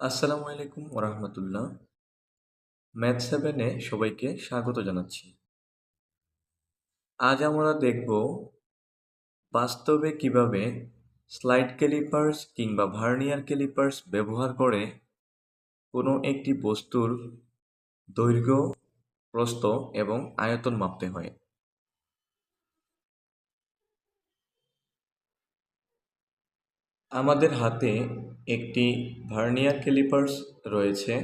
আসসালামু আলাইকুম ওরহমতুল্লাহ। ম্যাথ সেভেনে সবাইকে স্বাগত জানাচ্ছি। আজ আমরা দেখব বাস্তবে কীভাবে স্লাইড ক্যালিপার্স কিংবা ভার্নিয়ার ক্যালিপার্স ব্যবহার করে কোনো একটি বস্তুর দৈর্ঘ্য, প্রস্থ এবং আয়তন মাপতে হয়। আমাদের হাতে একটি ভার্নিয়ার ক্যালিপার্স রয়েছে।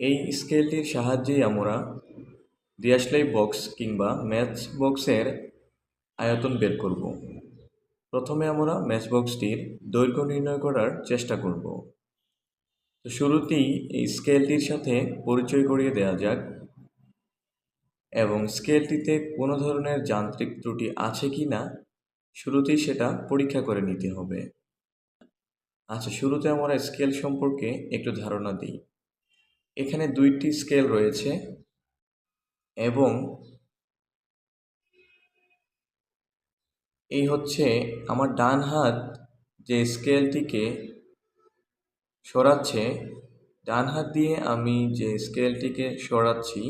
এই স্কেলটির সাহায্যেই আমরা দিয়াশলাই বক্স কিংবা ম্যাচ বক্সের আয়তন বের করব। প্রথমে আমরা ম্যাচ বক্সটির দৈর্ঘ্য নির্ণয় করার চেষ্টা করব। তো শুরুতেই এই স্কেলটির সাথে পরিচয় করিয়ে দেওয়া যাক এবং স্কেলটিতে কোনো ধরনের যান্ত্রিক ত্রুটি আছে কি না শুরুতেই সেটা পরীক্ষা করে নিতে হবে। আচ্ছা শুরুতে আমরা স্কেল সম্পর্কে একটু ধারণা দিই। এখানে দুইটি স্কেল রয়েছে এবং এই হচ্ছে আমার ডান হাত যে স্কেলটিকে সরাচ্ছে, ডান হাত দিয়ে আমি যে স্কেলটিকে সরাচ্ছি,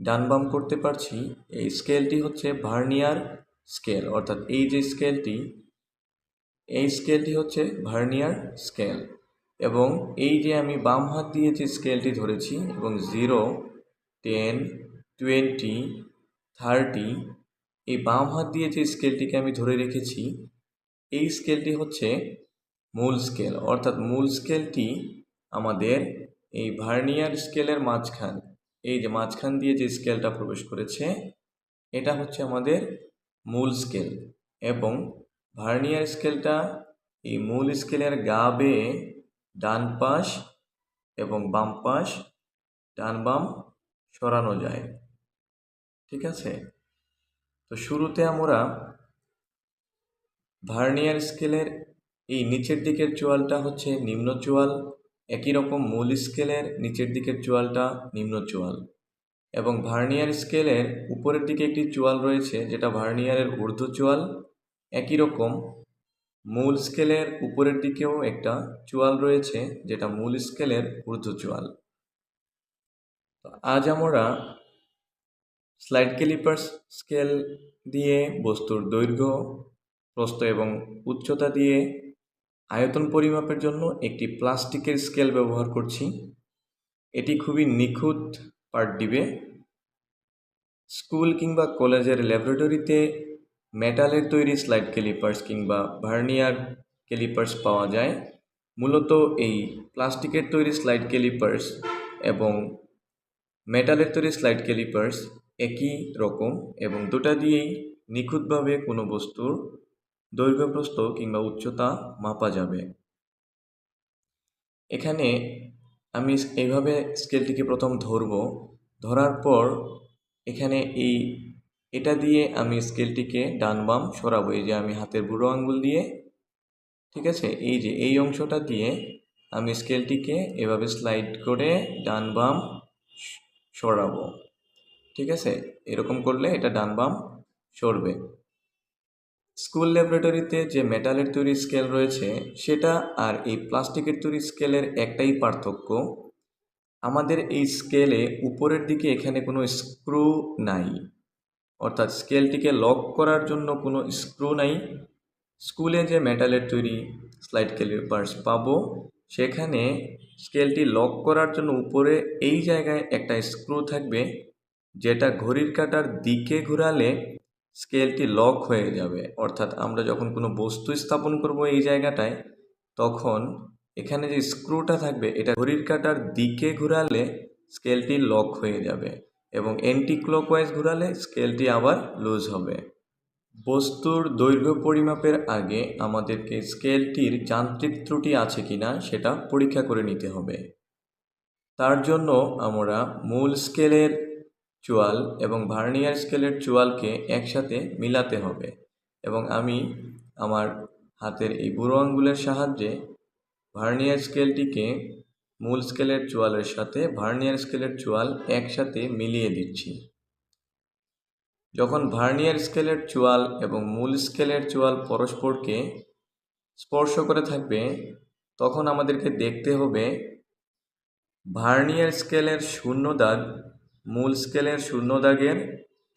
ডান বাম করতে পারছি, এই স্কেলটি হচ্ছে ভার্নিয়ার স্কেল অর্থাৎ এই যে স্কেলটি এই স্কেলটি হচ্ছে ভার্নিয়ার স্কেল এবং এই যে আমি বাম হাত দিয়ে যে স্কেলটি ধরেছি এবং জিরো টেন টোয়েন্টি থার্টি এই বাম হাত দিয়ে যে স্কেলটিকে আমি ধরে রেখেছি, এই স্কেলটি হচ্ছে মূল স্কেল অর্থাৎ মূল স্কেলটি আমাদের এই ভার্নিয়ার স্কেলের মাঝখান, এই যে মাঝখান দিয়ে যে স্কেলটা প্রবেশ করেছে, এটা হচ্ছে আমাদের মূল স্কেল এবং ভার্নিয়ার স্কেলটা এই মূল স্কেলের গা বেয়ে ডান পাশ এবং বাম পাশ, ডান বাম সরানো যায়। ঠিক আছে? তো শুরুতে আমরা ভার্নিয়ার স্কেলের এই নিচের দিকের চোয়ালটা হচ্ছে নিম্ন চোয়াল। একই রকম মূল স্কেলের নিচের দিকের চোয়ালটা নিম্ন চোয়াল। এবং ভার্নিয়ার স্কেলের উপরের দিকে একটি চোয়াল রয়েছে, যেটা ভার্নিয়ারের ঊর্ধ্ব চোয়াল। একই রকম মূল স্কেলের উপরের দিকেও একটা চোয়াল রয়েছে, যেটা মূল স্কেলের ঊর্ধ্ব চোয়াল। আজ আমরা স্লাইড ক্যালিপার্স স্কেল দিয়ে বস্তুর দৈর্ঘ্য, প্রস্থ এবং উচ্চতা দিয়ে আয়তন পরিমাপের জন্য একটি প্লাস্টিকের স্কেল ব্যবহার করছি। এটি খুবই নিখুঁত পার্ট দিবে স্কুল কিংবা কলেজের ল্যাবরেটরিতে মেটালের তৈরি স্লাইড ক্যালিপার্স কিংবা ভার্নিয়ার ক্যালিপার্স পাওয়া যায়। মূলত এই প্লাস্টিকের তৈরি স্লাইড ক্যালিপার্স এবং মেটালের তৈরি স্লাইড ক্যালিপার্স একই রকম এবং দুটা দিয়েই নিখুঁতভাবে কোনো বস্তুর দৈর্ঘ্যপ্রস্থ কিংবা উচ্চতা মাপা যাবে। এখানে আমি এইভাবে স্কেলটিকে প্রথম ধরব। ধরার পর এখানে এই, এটা দিয়ে আমি স্কেলটিকে ডান বাম সরাবো। এই যে আমি হাতের বুড়ো আঙ্গুল দিয়ে, ঠিক আছে? এই যে এই অংশটা দিয়ে আমি স্কেলটিকে এভাবে স্লাইড করে ডান বাম সরাবো। ঠিক আছে? এরকম করলে এটা ডান বাম সরবে। স্কুল ল্যাবরেটরিতে যে মেটালের তৈরি স্কেল রয়েছে, সেটা আর এই প্লাস্টিকের তৈরি স্কেলের একটাই পার্থক্য। আমাদের এই স্কেলে উপরের দিকে এখানে কোনো স্ক্রু নাই। অর্থাৎ স্কেলটিকে লক করার জন্য কোনো স্ক্রু নাই। স্কুলে যে মেটালের তৈরি স্লাইড ক্যালিপার্স পাবো, সেখানে স্কেলটি লক করার জন্য উপরে এই জায়গায় একটা স্ক্রু থাকবে, যেটা ঘড়ির কাটার দিকে ঘোরালে স্কেলটি লক হয়ে যাবে। অর্থাৎ আমরা যখন কোনো বস্তু স্থাপন করব এই জায়গাটায়, তখন এখানে যে স্ক্রুটা থাকবে, এটা ঘড়ির কাটার দিকে ঘোরালে স্কেলটি লক হয়ে যাবে এবং অ্যান্টি ক্লকওয়াইজ ঘোরালে স্কেলটি আবার লুজ হবে। বস্তুর দৈর্ঘ্য পরিমাপের আগে আমাদেরকে স্কেলটির যান্ত্রিক ত্রুটি আছে কিনা সেটা পরীক্ষা করে নিতে হবে। তার জন্য আমরা মূল স্কেলের চোয়াল এবং ভার্নিয়ার স্কেলের চোয়ালকে একসাথে মিলাতে হবে এবং আমি আমার হাতের এই বুড়ো আঙ্গুলের সাহায্যে ভার্নিয়ার স্কেলটিকে মূল স্কেলের চোয়ালের সাথে ভার্নিয়ার স্কেলের চোয়াল একসাথে মিলিয়ে দিচ্ছি। যখন ভার্নিয়ার স্কেলের চোয়াল এবং মূল স্কেলের চোয়াল পরস্পরকে স্পর্শ করে থাকবে, তখন আমাদেরকে দেখতে হবে ভার্নিয়ার স্কেলের শূন্য দাগ মূল স্কেলের শূন্য দাগের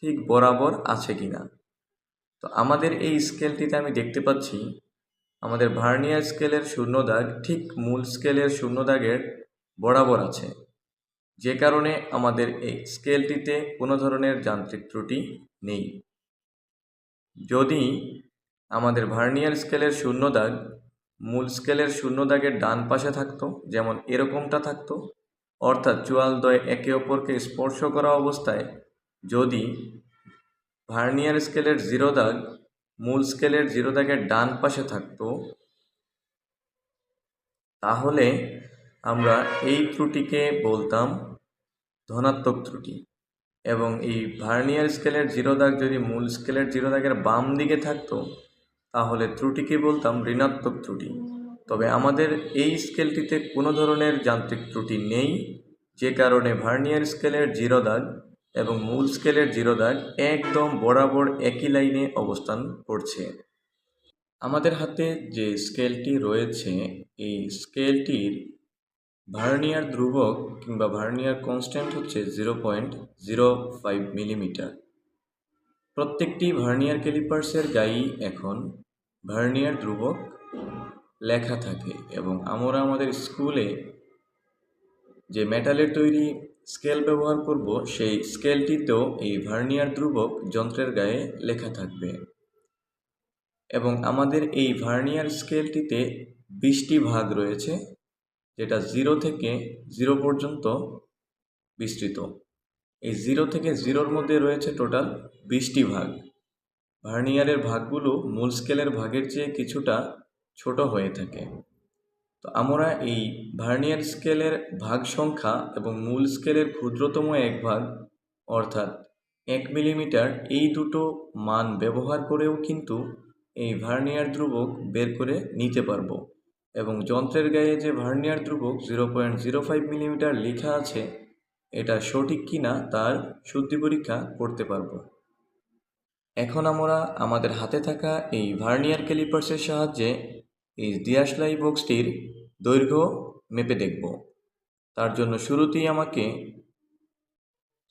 ঠিক বরাবর আছে কিনা? তো আমাদের এই স্কেলটিতে আমি দেখতে পাচ্ছি, আমাদের ভার্নিয়ার স্কেলের শূন্য দাগ ঠিক মূল স্কেলের শূন্য দাগের বরাবর আছে। যে কারণে আমাদের এই স্কেলটিতে কোনো ধরনের যান্ত্রিক ত্রুটি নেই। যদি আমাদের ভার্নিয়ার স্কেলের শূন্য দাগ মূল স্কেলের শূন্য দাগের ডান পাশে থাকতো, যেমন এরকমটা থাকতো অর্থাৎ চোয়ালদ্বয় একে অপরকে স্পর্শ করা অবস্থায় যদি ভার্নিয়ার স্কেলের জিরো দাগ মূল স্কেলের জিরো দাগের ডান পাশে থাকতো, তাহলে আমরা এই ত্রুটিকে বলতাম ধনাত্মক ত্রুটি। এবং এই ভার্নিয়ার স্কেলের জিরো দাগ যদি মূল স্কেলের জিরো দাগের বাম দিকে থাকতো, তাহলে ত্রুটিকে বলতাম ঋণাত্মক ত্রুটি। তবে আমাদের এই স্কেলটিতে কোনো ধরনের যান্ত্রিক ত্রুটি নেই, যে কারণে ভার্নিয়ার স্কেলের জিরো দাগ এবং মূল স্কেলের জিরো দাগ একদম বরাবর একই লাইনে অবস্থান করছে। আমাদের হাতে যে স্কেলটি রয়েছে, এই স্কেলটির ভার্নিয়ার ধ্রুবক কিংবা ভার্নিয়ার কনস্ট্যান্ট হচ্ছে zero point zero five millimetre প্রত্যেকটি ভার্নিয়ার ক্যালিপার্সের গায়েই এখন ভার্নিয়ার ধ্রুবক লেখা থাকে এবং আমরা আমাদের স্কুলে যে মেটালের তৈরি স্কেল ব্যবহার করব, সেই স্কেলটিতেও এই ভার্নিয়ার ধ্রুবক যন্ত্রের গায়ে লেখা থাকবে। এবং আমাদের এই ভার্নিয়ার স্কেলটিতে বিশটি ভাগ রয়েছে, যেটা জিরো থেকে জিরো পর্যন্ত বিস্তৃত। এই জিরো থেকে জিরোর মধ্যে রয়েছে টোটাল বিশটি ভাগ। ভার্নিয়ারের ভাগগুলো মূল স্কেলের ভাগের চেয়ে কিছুটা ছোট হয়ে থাকে। তো আমরা এই ভার্নিয়ার স্কেলের ভাগ সংখ্যা এবং মূল স্কেলের ক্ষুদ্রতম এক ভাগ, অর্থাৎ এক মিলিমিটার, এই দুটো মান ব্যবহার করেও কিন্তু এই ভার্নিয়ার ধ্রুবক বের করে নিতে পারব। এবং যন্ত্রের গায়ে যে ভার্নিয়ার ধ্রুবক zero point zero five millimetre লেখা আছে, এটা সঠিক কি না তার শুদ্ধি পরীক্ষা করতে পারব। এখন আমরা আমাদের হাতে থাকা এই ভার্নিয়ার ক্যালিপার্সের সাহায্যে এই দিয়াশলাই বক্সটির দৈর্ঘ্য মেপে দেখব। তার জন্য শুরুতেই আমাকে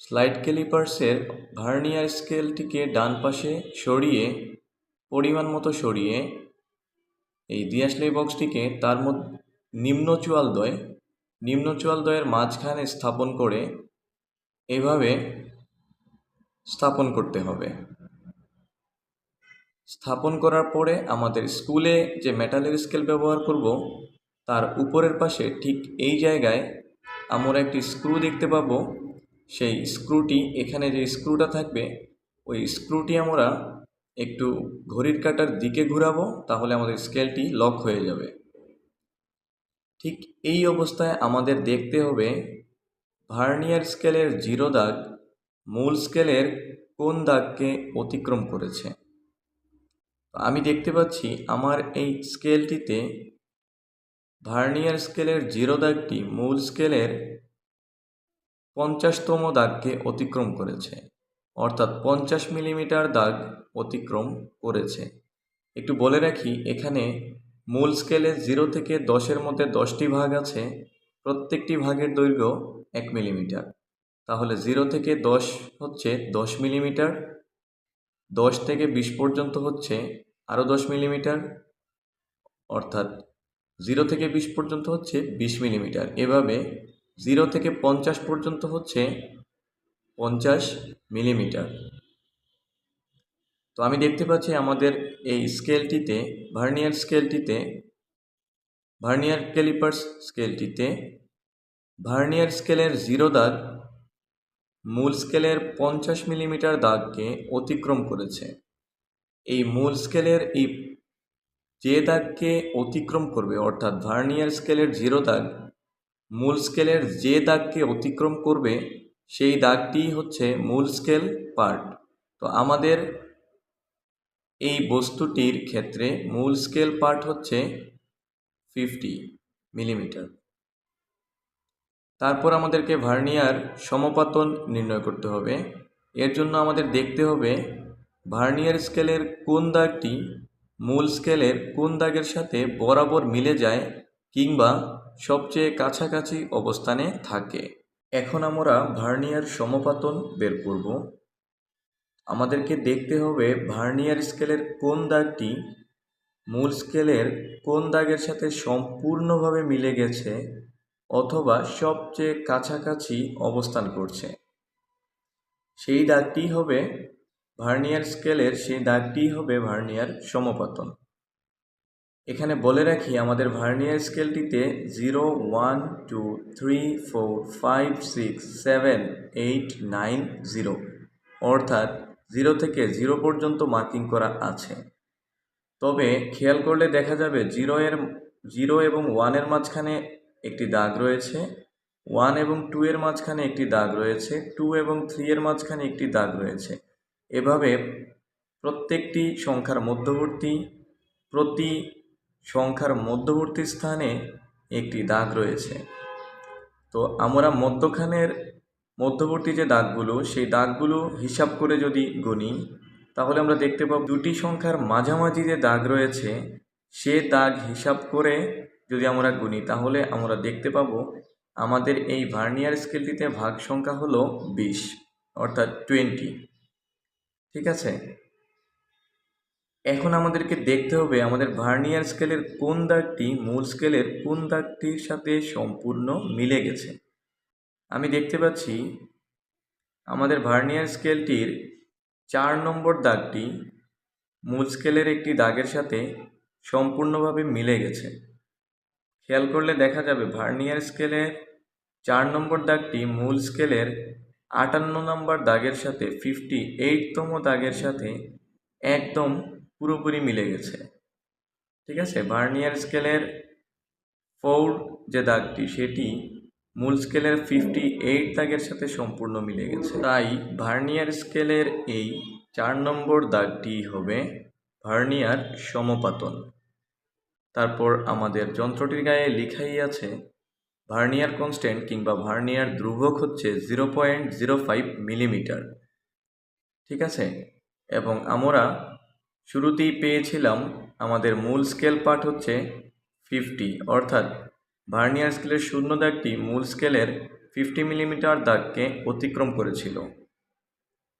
স্লাইড ক্যালিপার্সের ভার্নিয়ার স্কেলটিকে ডান পাশে সরিয়ে, পরিমাণ মতো সরিয়ে, এই দিয়াশলাই বক্সটিকে তার মধ্যে, নিম্ন চোয়ালদ্বয় নিম্ন চোয়ালদ্বয়ের মাঝখানে স্থাপন করে এভাবে স্থাপন করতে হবে। স্থাপন করার পরে আমাদের স্কুলে যে মেটালের স্কেল ব্যবহার করব, তার উপরের পাশে ঠিক এই জায়গায় আমরা একটি স্ক্রু দেখতে পাবো। সেই স্ক্রুটি এখানে যে স্ক্রুটা থাকবে, ওই স্ক্রুটি আমরা একটু ঘড়ির কাটার দিকে ঘুরাবো, তাহলে আমাদের স্কেলটি লক হয়ে যাবে। ঠিক এই অবস্থায় আমাদের দেখতে হবে ভার্নিয়ার স্কেলের জিরো দাগ, মূল স্কেলের কোন দাগকে অতিক্রম করেছে। আমি দেখতে পাচ্ছি আমার এই স্কেলটিতে ভার্নিয়ার স্কেলের জিরো দাগটি মূল স্কেলের পঞ্চাশতম দাগকে অতিক্রম করেছে, অর্থাৎ পঞ্চাশ মিলিমিটার দাগ অতিক্রম করেছে। একটু বলে রাখি, এখানে মূল স্কেলে জিরো থেকে দশের মধ্যে দশটি ভাগ আছে, প্রত্যেকটি ভাগের দৈর্ঘ্য এক মিলিমিটার। তাহলে জিরো থেকে দশ হচ্ছে দশ মিলিমিটার, দশ থেকে বিশ পর্যন্ত হচ্ছে আরও দশ মিলিমিটার, অর্থাৎ জিরো থেকে বিশ পর্যন্ত হচ্ছে বিশ মিলিমিটার। এভাবে জিরো থেকে পঞ্চাশ পর্যন্ত হচ্ছে পঞ্চাশ মিলিমিটার। তো আমি দেখতে পাচ্ছি আমাদের এই স্কেলটিতে, ভার্নিয়ার স্কেলটিতে, ভার্নিয়ার ক্যালিপার্স স্কেলটিতে, ভার্নিয়ার স্কেলের জিরো দাগ মূল স্কেলের পঞ্চাশ মিলিমিটার দাগকে অতিক্রম করেছে। এই মূল স্কেলের এই যে দাগকে অতিক্রম করবে, অর্থাৎ ভার্নিয়ার স্কেলের জিরো দাগ, মূল স্কেলের যে দাগকে অতিক্রম করবে, সেই দাগটি হচ্ছে মূল স্কেল পার্ট। তো আমাদের এই বস্তুটির ক্ষেত্রে মূল স্কেল পার্ট হচ্ছে ফিফটি মিলিমিটার। তারপর আমাদেরকে ভার্নিয়ার সমপাতন নির্ণয় করতে হবে। এর জন্য আমাদের দেখতে হবে ভার্নিয়ার স্কেলের কোন দাগটি মূল স্কেলের কোন দাগের সাথে বরাবর মিলে যায় কিংবা সবচেয়ে কাছাকাছি অবস্থানে থাকে? এখন আমরা ভার্নিয়ার সমপাতন বের করব। আমাদেরকে দেখতে হবে ভার্নিয়ার স্কেলের কোন দাগটি মূল স্কেলের কোন দাগের সাথে সম্পূর্ণভাবে মিলে গেছে অথবা সবচেয়ে কাছাকাছি অবস্থান করছে। সেই দাগটি হবে ভার্নিয়ার স্কেলের সেই দাগটি হবে ভার্নিয়ার সমপতন। এখানে বলে রাখি, আমাদের vernier স্কেলটিতে zero, one, two, three, four, five, six, seven, eight, nine, zero অর্থাৎ জিরো থেকে জিরো পর্যন্ত মার্কিং করা আছে। তবে খেয়াল করলে দেখা যাবে জিরো এর, জিরো এবং ওয়ানের মাঝখানে একটি দাগ রয়েছে, ওয়ান এবং টু এর মাঝখানে একটি দাগ রয়েছে, টু এবং থ্রি এর মাঝখানে একটি দাগ রয়েছে। এভাবে প্রত্যেকটি সংখ্যার মধ্যবর্তী, প্রতি সংখ্যার মধ্যবর্তী স্থানে একটি দাগ রয়েছে। তো আমরা মধ্যখানের মধ্যবর্তী যে দাগগুলো, সেই দাগগুলো হিসাব করে যদি গুনি, তাহলে আমরা দেখতে পাব দুটি সংখ্যার মাঝামাঝি যে দাগ রয়েছে, সে দাগ হিসাব করে যদি আমরা গুনি, তাহলে আমরা দেখতে পাবো আমাদের এই ভার্নিয়ার স্কেলটিতে ভাগ সংখ্যা হলো বিশ, অর্থাৎ টোয়েন্টি। ঠিক আছে? এখন আমাদেরকে দেখতে হবে আমাদের ভার্নিয়ার স্কেলের কোন দাগটি, মূল স্কেলের কোন দাগটির সাথে সম্পূর্ণ মিলে গেছে। আমি দেখতে পাচ্ছি আমাদের ভার্নিয়ার স্কেলটির চার নম্বর দাগটি মূল স্কেলের একটি দাগের সাথে সম্পূর্ণভাবে মিলে গেছে। খেয়াল করলে দেখা যাবে ভার্নিয়ার স্কেলের চার নম্বর দাগটি মূল স্কেলের আটান্ন নম্বর দাগের সাথে ফিফটি এইটতম দাগের সাথে একদম পুরোপুরি মিলে গেছে। ঠিক আছে? ভার্নিয়ার স্কেলের ফোর যে দাগটি, সেটি মূল স্কেলের ফিফটি এইট দাগের সাথে সম্পূর্ণ মিলে গেছে। তাই ভার্নিয়ার স্কেলের এই চার নম্বর দাগটি হবে ভার্নিয়ার সমপাতন। তারপর আমাদের যন্ত্রটির গায়ে লিখাই আছে ভার্নিয়ার কনস্ট্যান্ট কিংবা ভার্নিয়ার ধ্রুবক হচ্ছে zero point zero five millimetre. ঠিক আছে? এবং আমরা শুরুতেই পেয়েছিলাম আমাদের মূল স্কেল পার্ট হচ্ছে ফিফটি। অর্থাৎ ভার্নিয়ার স্কেলের শূন্য দাগটি মূল স্কেলের ফিফটি মিলিমিটার দাগকে অতিক্রম করেছিল।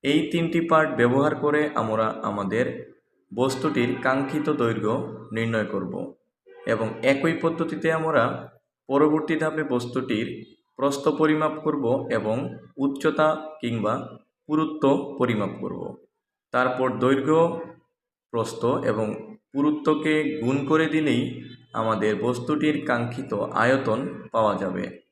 এই তিনটি পার্ট ব্যবহার করে আমরা আমাদের বস্তুটির কাঙ্ক্ষিত দৈর্ঘ্য নির্ণয় করব। এবং একই পদ্ধতিতে আমরা পরবর্তী ধাপে বস্তুটির প্রস্থ পরিমাপ করব এবং উচ্চতা কিংবা পুরুত্ব পরিমাপ করব। তারপর দৈর্ঘ্য, প্রস্থ এবং পুরুত্বকে গুণ করে দিলেই আমাদের বস্তুটির কাঙ্ক্ষিত আয়তন পাওয়া যাবে।